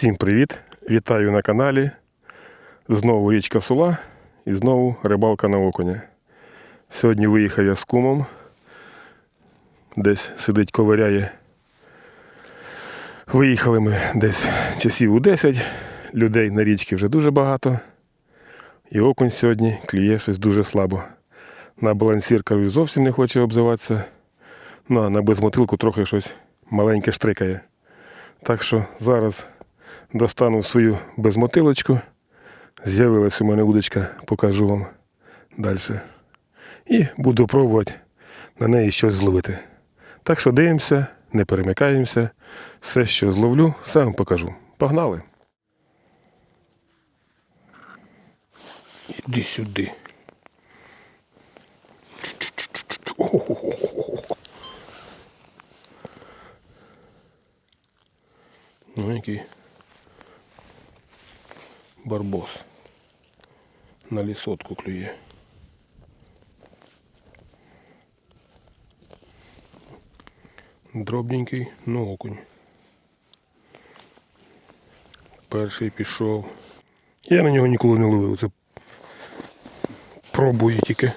Всім привіт! Вітаю на каналі. Знову річка Сула і знову рибалка на окуня. Сьогодні виїхав я з кумом. Десь сидить, ковиряє. Виїхали ми десь часів у 10. Людей на річці вже дуже багато. І окунь сьогодні клює щось дуже слабо. На балансірка зовсім не хоче обзиватися. Ну а на безмотилку трохи щось маленьке штрикає. Так що зараз достану свою безмотилочку. З'явилась у мене удочка, покажу вам далі. І буду пробувати на неї щось зловити. Так що дивимося, не перемикаємося. Все, що зловлю, сам покажу. Погнали. Іди сюди. Ну, який барбос. На лісотку клює. Дробненький, ну окунь. Перший пішов. Я на нього ніколи не ловив. Це пробую тільки.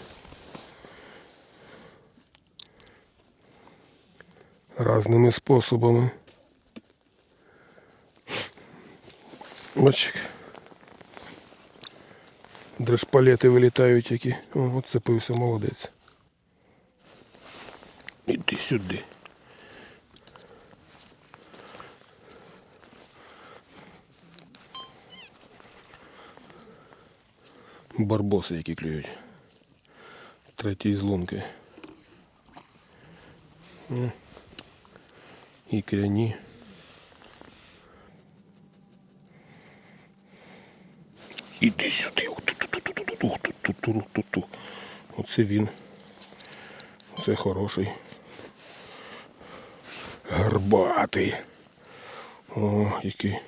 Разними способами. Бачик. Дрожпалети вилітають які. О, от цепився, молодець. Іди сюди. Барбоси, які клюють. Третій з лунки. І кряні. Туру-ту-ту. Оце він. Це хороший. Гарбатий. О, який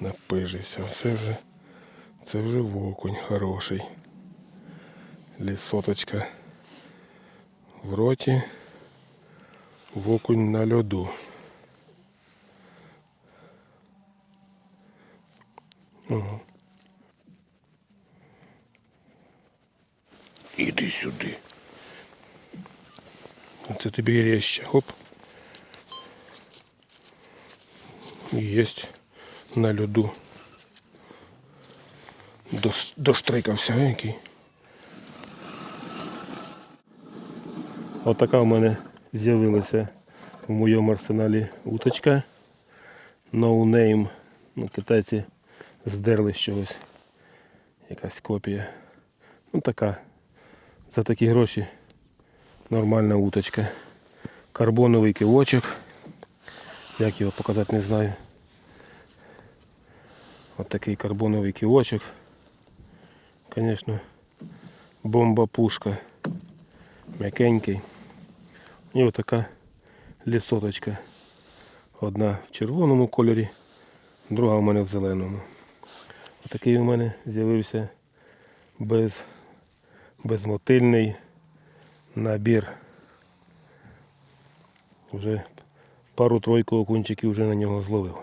напижився. Це вже це вже вокунь хороший. Лісоточка в роті. Вокунь на льоду. Угу. Іди сюди. Це тобі резче. Хоп. Єсть на льоду. Доштрикався, а, який. Отака в мене з'явилася в моєму арсеналі уточка. No name. Ну, китайці здерли з чогось. Якась копія. Ну така. За такі гроші нормальна уточка. Карбоновий кивочок. Як його показати не знаю. От такий карбоновий кивочок. Звісно, бомба-пушка. М'якенький. І отака лісоточка. Одна в червоному кольорі, друга в мене в зеленому. Отакий у мене з'явився без, безмотильний набір. Вже пару-тройку окунчиків вже на нього зловив.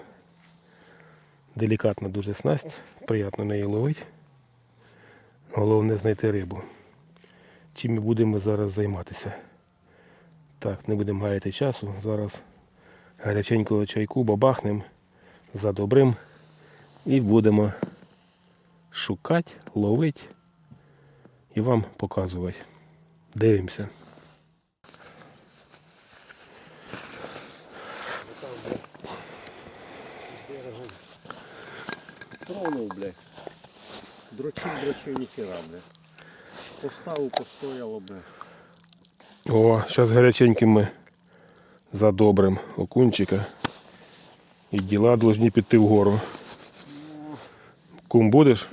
Делікатна дуже снасть, приємно неї ловить. Головне знайти рибу. Чим ми будемо зараз займатися. Так, не будемо гаяти часу. Зараз гаряченького чайку бабахнем за добрим і будемо шукати, ловити і вам показувати. Дивимося. Тронув, блядь. Дрочив, дрочив, ніхера, блядь. Поставив, постояло, блядь. О, зараз гаряченьким ми за добрим окунчика. І діла повинні піти вгору. Кум будеш?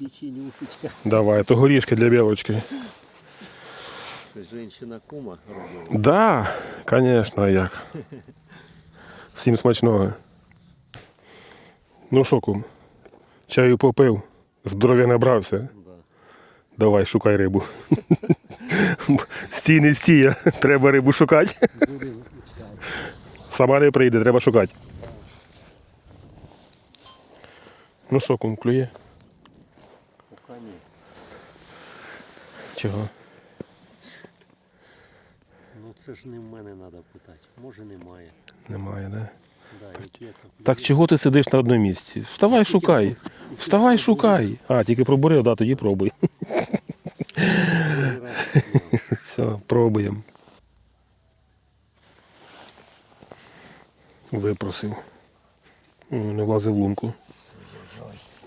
Печенюшечка. Давай, то горішки для білочки. Це жінка кума робила. Да, звісно, як. Всім смачного. Ну що, кум, чаю попив, здоров'я набрався. Да. Давай, шукай рибу. Стій не стій, треба рибу шукати. Сама не прийде, треба шукати. Ну що, кум клює? Чого? Ну це ж не в мене треба питати. Може немає. Немає, да? Да, Так чого ти сидиш на одному місці? Вставай, шукай. Вставай, шукай. А, тільки пробурив, да, тоді пробуй. Раз, Все, пробуємо. Випросив. Не влазив в лунку.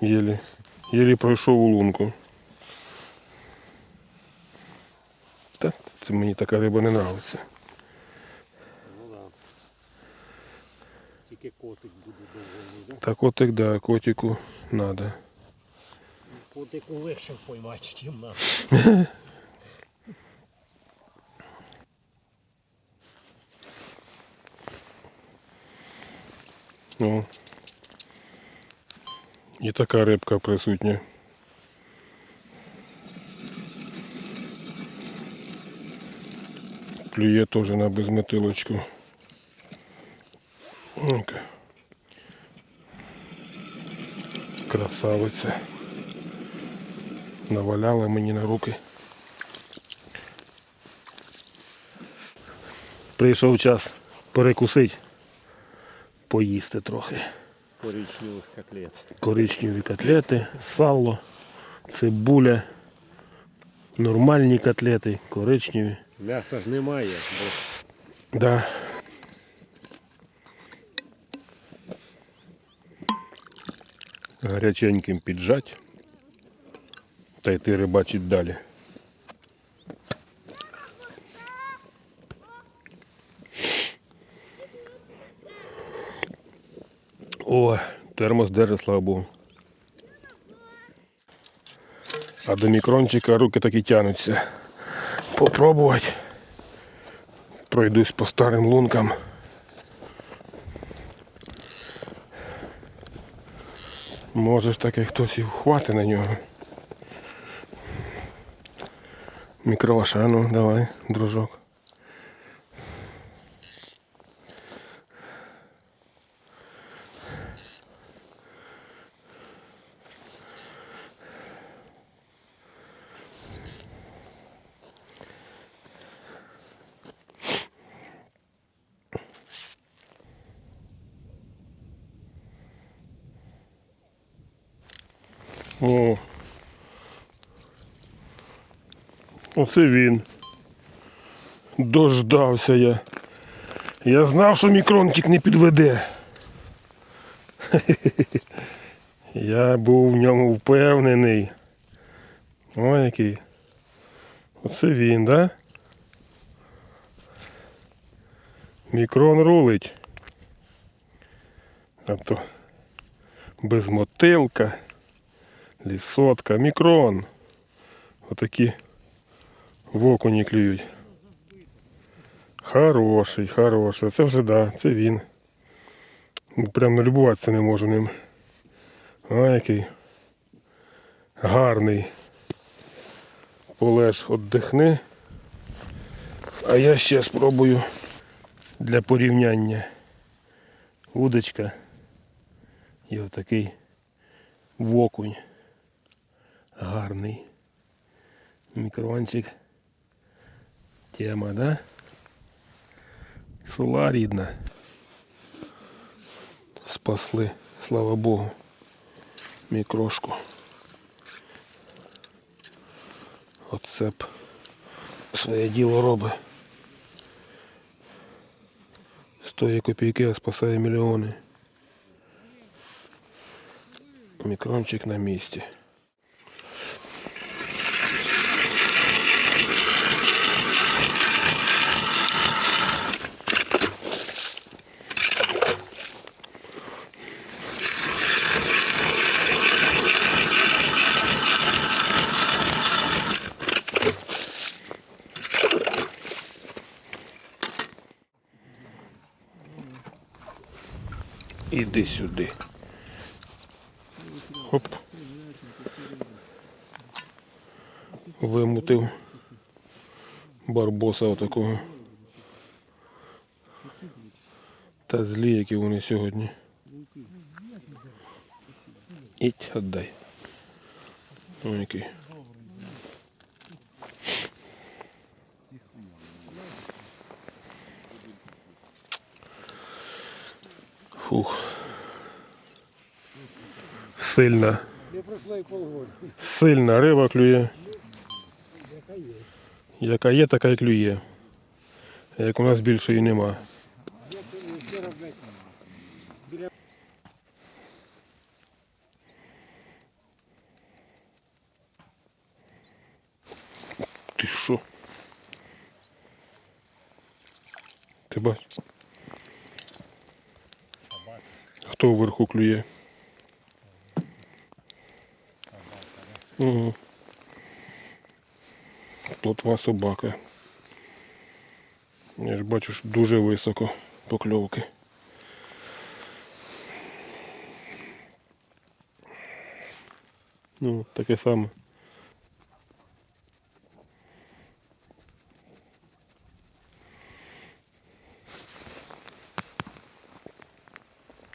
Єлі. Єлі пройшов у лунку. Та це мені така риба не нравиться. Ну да. Тільки котик буде да? Так котик, да, котику надо. Котику легше поймати, чим нам. О. І така рибка присутня. Клює теж на безметилочку. Красавиця. Наваляла мені на руки. Прийшов час перекусити, поїсти трохи. Коричневих котлет. коричневі котлети, сало, цибуля, нормальні котлети, коричневі. М'яса ж немає, бо Да. Гаряченьким піджать та йти рибачить далі. О, термос держить, слава Богу. А до мікрончика руки так і тянуться. Попробувати. Пройдусь по старим лункам. Може ж таки хтось і вхвати на нього. Мікроша, ну давай, дружок. О. Оце він. Дождався я. Я знав, що мікрончик не підведе. Я був в ньому впевнений. Ой, який. Оце він, да? Мікрон рулить. А то безмотилка. Лісотка, мікрон. Отакі в окуні клюють. Хороший, хороший. Це вже да, це він. Ну, Прям налюбуватися не можу ним. А який гарний. Полеж віддихни. А я ще спробую для порівняння. Удочка і отакий вокунь. Гарний. Мікрончик. Тема, да? Сула рідна. Спасли, слава Богу. Мікрошку. Оцеп своє діло робить. Стоїть копійки, а спасає мільйони. Мікрончик на місці. Іди сюди. Хоп. Вимутив барбоса отакого. Та злі, які вони сьогодні. Іть, отдай. Ой, який. Фух. Сильна. Сильна риба клює. Яка є, така і клює. Як у нас більше і нема. Ти що? Ти бач? Хто вверху клює? Угу. Тут два собаки. Я ж бачу, що дуже високо покльовки. Ну, таке саме.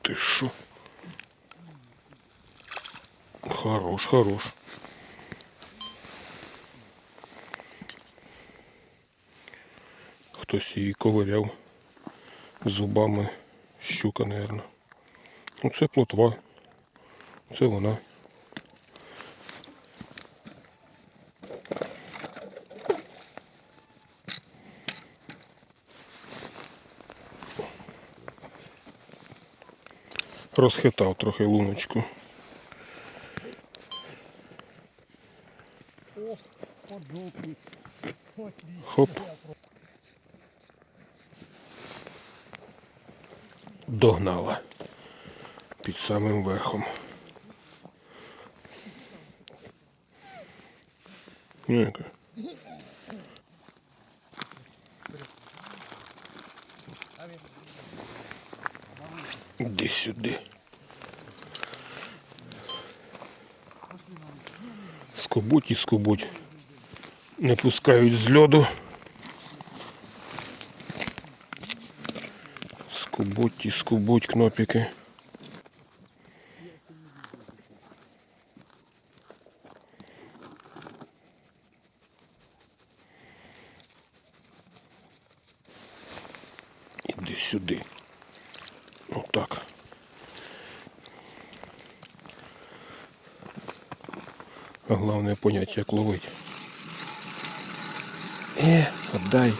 Ти що? Хорош, хорош. Хтось її ковиряв зубами щука, мабуть. Ну це плотва. Це вона. Розхитав трохи луночку. Хоп. Догнала. Під самим верхом. Ну, яка. Іди сюди. Скобуть і скобуть. Не пускають з льоду. Скубуть і скубуть кнопики. Іди сюди. Отак. А головне понять, як ловить. Е, отдай.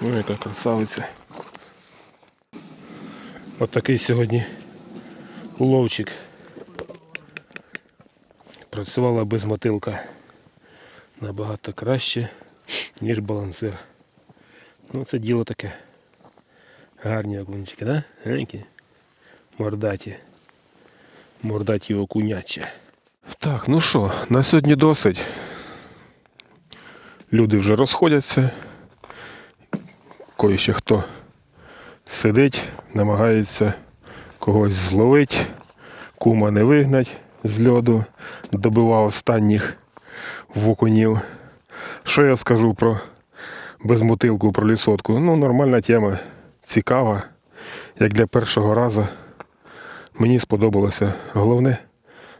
Ну, яка красавиця. От такий сьогодні ловчик. Працювала без мотилка набагато краще, ніж балансир. Ну це діло таке. Гарні окунчики, да? Гарненькі? Мордаті. Мордаті окуняче. Так, ну що, на сьогодні досить. Люди вже розходяться. Кої ще хто сидить, намагається когось зловити, кума не вигнать з льоду, добивав останніх вокунів. Що я скажу про безмотилку, про лісотку? Ну, нормальна тема, цікава, як для першого разу. Мені сподобалося. Головне,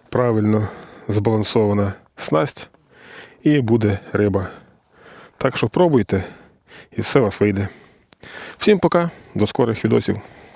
правильно збалансована снасть і буде риба. Так що пробуйте і все у вас вийде. Всім пока, до скорих відосів.